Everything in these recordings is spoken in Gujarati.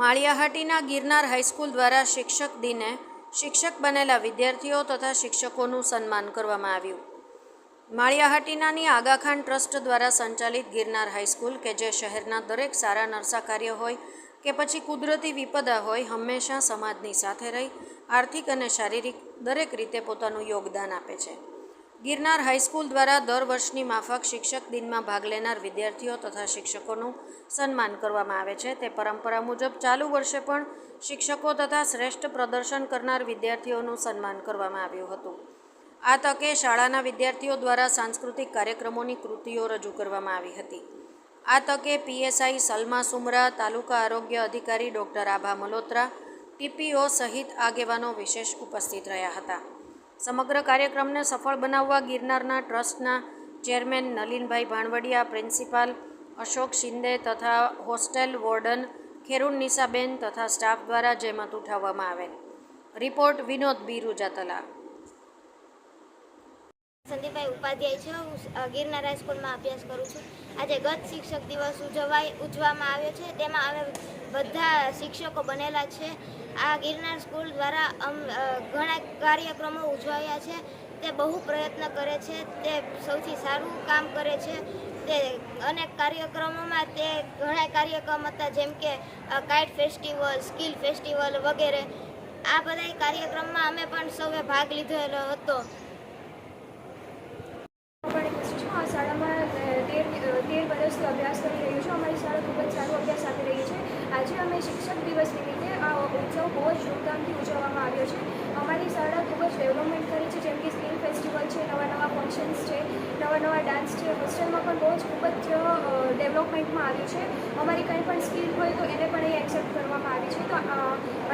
માળિયાહાટીના ગિરનાર હાઈસ્કૂલ દ્વારા શિક્ષક દિને શિક્ષક બનેલા વિદ્યાર્થીઓ તથા શિક્ષકોનું સન્માન કરવામાં આવ્યું. માળિયાહાટીનાની આગાખાન ટ્રસ્ટ દ્વારા સંચાલિત ગિરનાર હાઈસ્કૂલ કે જે શહેરના દરેક સારા નરસા કાર્ય હોય કે પછી કુદરતી વિપદા હોય હંમેશા સમાજની સાથે રહી, આર્થિક અને શારીરિક દરેક રીતે પોતાનું યોગદાન આપે છે. ગિરનાર હાઈસ્કૂલ દ્વારા દર વર્ષની માફક શિક્ષક દિનમાં ભાગ લેનાર વિદ્યાર્થીઓ તથા શિક્ષકોનું સન્માન કરવામાં આવે છે. તે પરંપરા મુજબ ચાલુ વર્ષે પણ શિક્ષકો તથા શ્રેષ્ઠ પ્રદર્શન કરનાર વિદ્યાર્થીઓનું સન્માન કરવામાં આવ્યું હતું. આ તકે શાળાના વિદ્યાર્થીઓ દ્વારા સાંસ્કૃતિક કાર્યક્રમોની કૃતિઓ રજૂ કરવામાં આવી હતી. આ તકે પીએસઆઈ સલમા સુમરા, તાલુકા આરોગ્ય અધિકારી ડૉક્ટર આભા મલોત્રા ટીપીઓ સહિત આગેવાનો વિશેષ ઉપસ્થિત રહ્યા હતા. સમગ્ર કાર્યક્રમને સફળ બનાવવા ગિરનારના ટ્રસ્ટના ચેરમેન નલિનભાઈ ભાણવડિયા, પ્રિન્સિપાલ અશોક શિંદે તથા હોસ્ટેલ વોર્ડન ખેરુન નિશાબેન તથા સ્ટાફ દ્વારા જહેમત ઉઠાવવામાં આવેલ. રિપોર્ટ વિનોદ બી રૂજાતલા સંદીપભાઈ ઉપાધ્યાય છે. હું ગિરનાર હાઈસ્કૂલમાં અભ્યાસ કરું છું. આજે ગત શિક્ષક દિવસ ઉજવાય ઉજવવામાં આવ્યો છે. તેમાં અમે બધા શિક્ષકો બનેલા છે. આ ગિરનાર સ્કૂલ દ્વારા ઘણા કાર્યક્રમો ઉજવાયા છે. તે બહુ પ્રયત્ન કરે છે. તે સૌથી સારું કામ કરે છે. તે અનેક કાર્યક્રમોમાં તે ઘણા કાર્યક્રમ હતા, જેમ કે કાઇટ ફેસ્ટિવલ, સ્કિલ ફેસ્ટિવલ વગેરે. આ બધા કાર્યક્રમમાં અમે પણ સૌએ ભાગ લીધેલો હતો પણ છું આ શાળામાં અ, તેર તેર વર્ષથી અભ્યાસ કરી રહ્યું છું અમારી શાળા ખૂબ જ સારો અભ્યાસ આપી રહી છે આજે અમે શિક્ષક દિવસ નિમિત્તે આ ઉત્સવ બહુ જ ધૂમધામથી ઉજવવામાં આવ્યો છે. અમારી શાળા ખૂબ જ ડેવલપમેન્ટ કરી છે, જેમ કે સ્કિલ ફેસ્ટિવલ છે નવા નવા ફંક્શન્સ છે નવા નવા ડાન્સ છે. હોસ્ટેલમાં પણ બહુ જ ખૂબ જ ડેવલપમેન્ટમાં આવ્યું છે. અમારી કંઈ પણ સ્કિલ હોય તો એને પણ એ એક્સેપ્ટ કરવામાં આવી છે. તો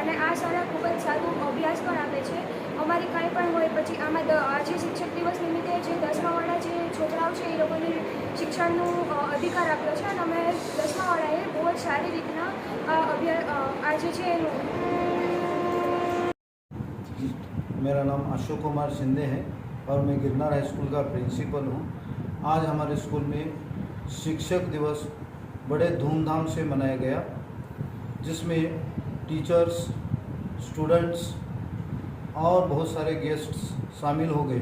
અને આ શાળા ખૂબ જ સારું અભ્યાસ પણ આપે છે. અમારી કાંઈ પણ હોય, પછી આમાં આજે શિક્ષક દિવસ નિમિત્તે જે દસમાવાળા જે છોકરાઓ છે, એ લોકોને શિક્ષણનું અ, અધિકાર આપ્યો છે અને અમે દસમાવાળાએ બહુ જ સારી રીતના આ અભ્યા અ, આજે છે એનું मेरा नाम अशोक कुमार शिंदे है और मैं गिरनार हाई स्कूल का प्रिंसिपल हूँ आज हमारे स्कूल में शिक्षक दिवस बड़े धूमधाम से मनाया गया जिसमें टीचर्स स्टूडेंट्स और बहुत सारे गेस्ट्स शामिल हो गए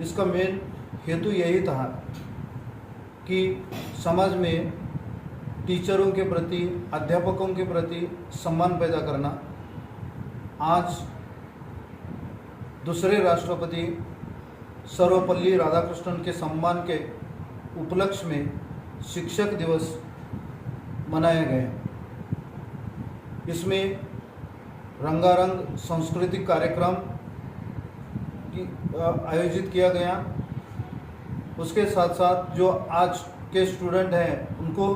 इसका मेन हेतु यही था कि समाज में टीचरों के प्रति, अध्यापकों के प्रति सम्मान पैदा करना। आज दूसरे राष्ट्रपति सर्वपल्ली राधाकृष्णन के सम्मान के उपलक्ष्य में शिक्षक दिवस मनाया गया इसमें रंगारंग सांस्कृतिक कार्यक्रम आयोजित किया गया। उसके साथ साथ जो आज के स्टूडेंट हैं, उनको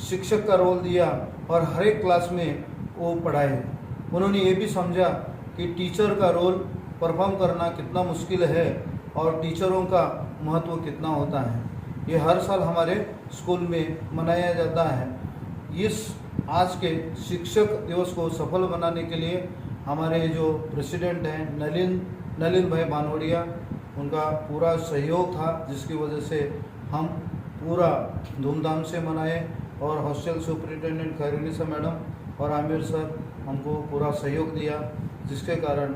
शिक्षक का रोल दिया और हर एक क्लास में वो पढ़ाए उन्होंने ये भी समझा कि टीचर का रोल परफॉर्म करना कितना मुश्किल है और टीचरों का महत्व कितना होता है। ये हर साल हमारे स्कूल में मनाया जाता है। इस आज के शिक्षक दिवस को सफल बनाने के लिए हमारे जो प्रेसिडेंट हैं, नलिन नलिन भाई बानवड़िया उनका पूरा सहयोग था, जिसकी वजह से हम पूरा धूमधाम से मनाए। और हॉस्टल सुपरिटेंडेंट सर मैडम और आमिर सर हमको पूरा सहयोग दिया, जिसके कारण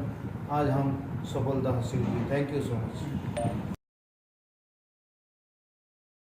आज हम सफलता हासिल की। Thank you so much